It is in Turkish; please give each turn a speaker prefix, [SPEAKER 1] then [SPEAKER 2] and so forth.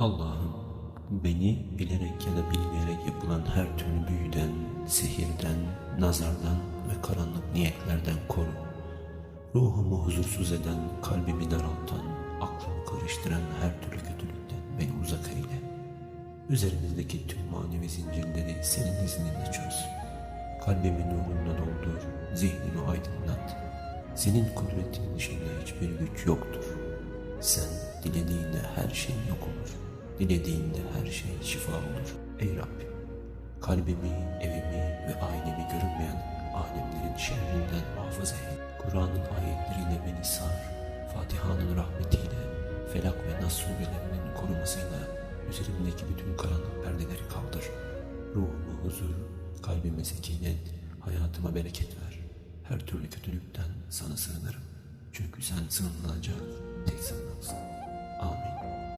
[SPEAKER 1] Allah'ım beni bilerek ya da bilmeyerek yapılan her türlü büyüden, sihirden, nazardan ve karanlık niyetlerden koru. Ruhumu huzursuz eden, kalbimi daraltan, aklımı karıştıran her türlü kötülükten beni uzak eyle. Üzerimizdeki tüm manevi zincirleri senin izninle çöz. Kalbimi nurunla doldur, zihnimi aydınlat. Senin kudretin dışında hiçbir güç yoktur. Sen dilediğinde her şey yok olur. Dilediğinde her şey şifa olur. Ey Rabbim, kalbimi, evimi ve ailemi görünmeyen alemlerin şerrinden muhafaza et. Kur'an'ın ayetleriyle beni sar. Fatiha'nın rahmetiyle, Felak ve Nas surelerinin korumasıyla üzerimdeki bütün karanlık perdeleri kaldır. Ruhuma huzur, kalbime sekinet, hayatıma bereket ver. Her türlü kötülükten sana sığınırım. Çünkü sen sığınılacak tek sığınırsın. Amin.